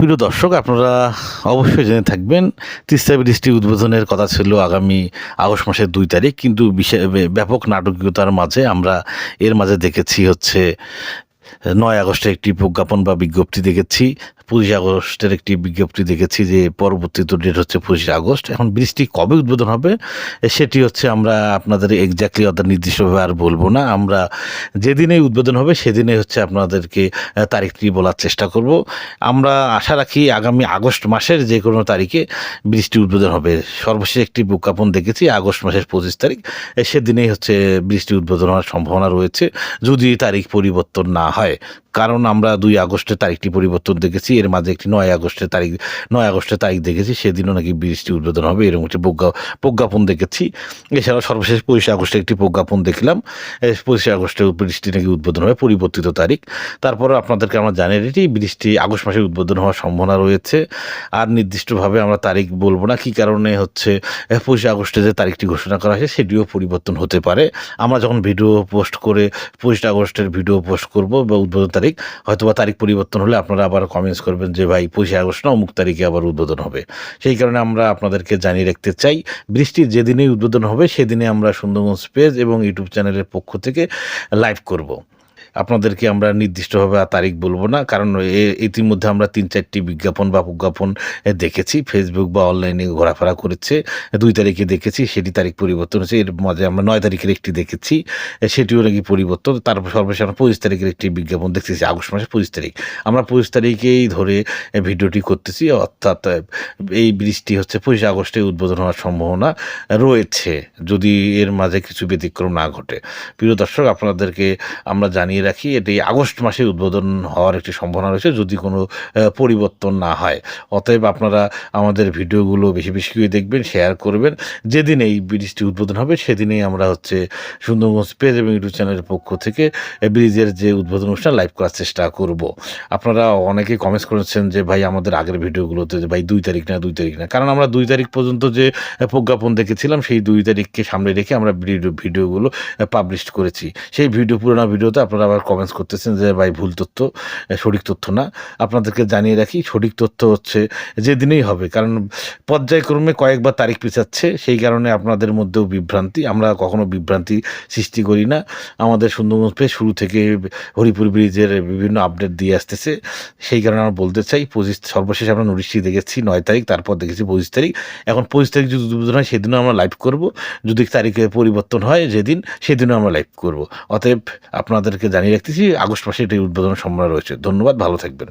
প্রিয় দর্শক, আপনারা অবশ্যই জেনে থাকবেন, তিস্তা বৃষ্টি উদ্বোধনের কথা ছিল আগামী আগস্ট মাসের দুই তারিখ, কিন্তু ব্যাপক নাটকীয়তার মাঝে আমরা এর মাঝে দেখেছি হচ্ছে নয় আগস্টে একটি প্রজ্ঞাপন বা বিজ্ঞপ্তি দেখেছি, পঁচিশে আগস্টের একটি বিজ্ঞপ্তি দেখেছি যে পরবর্তী ডেট হচ্ছে পঁচিশে আগস্ট। এখন ব্রিজটি কবে উদ্বোধন হবে সেটি হচ্ছে আমরা আপনাদের এক্স্যাক্টলি অর্থাৎ নির্দিষ্টভাবে আর বলব না। আমরা যেদিনেই উদ্বোধন হবে সেদিনে হচ্ছে আপনাদেরকে তারিখটি বলার চেষ্টা করব। আমরা আশা রাখি আগামী আগস্ট মাসের যে কোনো তারিখে ব্রিজটি উদ্বোধন হবে। সর্বশেষ একটি বিজ্ঞাপন দেখেছি, আগস্ট মাসের পঁচিশ তারিখ সেদিনেই হচ্ছে বৃষ্টি উদ্বোধন হওয়ার সম্ভাবনা রয়েছে। যদি তারিখ পরিবর্তন না হয় কারণ আমরা দুই আগস্টের তারিখটি পরিবর্তন দেখেছি, এর মাঝে একটি নয় আগস্টের তারিখ, নয় আগস্টের তারিখ দেখেছি, সেদিনও নাকি ব্রিজটি উদ্বোধন হবে, এরকম একটি প্রজ্ঞা- প্রজ্ঞাপন দেখেছি। এছাড়াও সর্বশেষ পঁচিশে আগস্টে একটি প্রজ্ঞাপন দেখলাম পঁচিশে আগস্টে ব্রিজটি নাকি উদ্বোধন হবে, পরিবর্তিত তারিখ। তারপরে আপনাদেরকে আমরা জানিয়ে দিই ব্রিজটি আগস্ট মাসে উদ্বোধন হওয়ার সম্ভাবনা রয়েছে। আর নির্দিষ্টভাবে আমরা তারিখ বলব না, কী কারণে হচ্ছে পঁচিশে আগস্টে যে তারিখটি ঘোষণা করা হয়েছে, সেটিও পরিবর্তন হতে পারে। আমরা যখন ভিডিও পোস্ট করে, পঁচিশে আগস্টের ভিডিও পোস্ট করব বা উদ্বোধন তারিখ হয়তো বা তারিখ পরিবর্তন হলে আপনারা আবার কমেন্টস করবেন যে, ভাই, পঁচিশে আগস্ট না অমুক তারিখে আবার উদ্বোধন হবে। সেই কারণে আমরা আপনাদেরকে জানিয়ে রাখতে চাই, বৃষ্টির যেদিনেই উদ্বোধন হবে, সেদিনে আমরা সুন্দরগঞ্জ পেজ এবং ইউটিউব চ্যানেলের পক্ষ থেকে লাইভ করব। আপনাদেরকে আমরা নির্দিষ্টভাবে তারিখ বলব না, কারণ ইতিমধ্যে আমরা তিন চারটি বিজ্ঞাপন বা প্রজ্ঞাপন দেখেছি ফেসবুক বা অনলাইনে ঘোরাফেরা করেছে, দুই তারিখে দেখেছি, সেটি তারিখ পরিবর্তন হয়েছে, এর মাঝে আমরা নয় তারিখের একটি দেখেছি সেটিও নাকি পরিবর্তন তারপর সর্বশেষ আমরা পঁচিশ তারিখের একটি বিজ্ঞাপন দেখতেছি আগস্ট মাসের পঁচিশ তারিখ। আমরা পঁচিশ তারিখেই ধরে ভিডিওটি করতেছি, অর্থাৎ এই বৃষ্টি হচ্ছে পঁচিশে আগস্টে উদ্বোধন হওয়ার সম্ভাবনা রয়েছে, যদি এর মাঝে কিছু ব্যতিক্রম না ঘটে। প্রিয় দর্শক, আপনাদেরকে আমরা জানিয়ে রাখি, এটি আগস্ট মাসে উদ্বোধন হওয়ার একটি সম্ভাবনা রয়েছে যদি কোনো পরিবর্তন না হয়। অতএব আপনারা আমাদের ভিডিওগুলো বেশি বেশি করে দেখবেন, শেয়ার করবেন। যেদিন এই ব্রিজটি উদ্বোধন হবে, সেদিনেই আমরা হচ্ছে সুন্দরগঞ্জ পেজ এবং ইউটিউব চ্যানেলের পক্ষ থেকে ব্রিজের যে উদ্বোধন অনুষ্ঠান লাইভ করার চেষ্টা করব। আপনারা অনেকে কমেন্টস করেছেন যে, ভাই, আমাদের আগের ভিডিওগুলোতে যে, ভাই, দুই তারিখ না, দুই তারিখ না। কারণ আমরা দুই তারিখ পর্যন্ত যে প্রজ্ঞাপন দেখেছিলাম, সেই দুই তারিখকে সামনে রেখে আমরা ভিডিও, ভিডিওগুলো পাবলিশ করেছি। সেই ভিডিও, পুরোনো ভিডিওতে আপনারা আবার কমেন্টস করতেছেন যে, ভাই, ভুল তথ্য সঠিক তথ্য না। আপনাদেরকে জানিয়ে রাখি, সঠিক তথ্য হচ্ছে যেদিনেই হবে। কারণ পর্যায়ক্রমে কয়েকবার তারিখ পিছাচ্ছে, সেই কারণে আপনাদের মধ্যেও বিভ্রান্তি। আমরা কখনো বিভ্রান্তি সৃষ্টি করি না। আমাদের সুন্দরবন শুরু থেকে হরিপুর ব্রিজের বিভিন্ন আপডেট দিয়ে আসতেছে। সেই কারণে আমরা বলতে চাই, পঁচিশ, সর্বশেষ আমরা নোটিশটি দেখেছি নয় তারিখ, তারপর দেখেছি পঁচিশ তারিখ। এখন পঁচিশ তারিখ যদি উদ্বোধন হয়, সেদিনও আমরা লাইভ করব। যদি তারিখে পরিবর্তন হয়, যেদিন, সেদিনও আমরা লাইভ করব। অতএব আপনাদেরকে জানিয়ে রাখতেছি আগস্ট মাসে এটি উদ্বোধন সম্ভাবনা রয়েছে। ধন্যবাদ ভালো থাকবেন।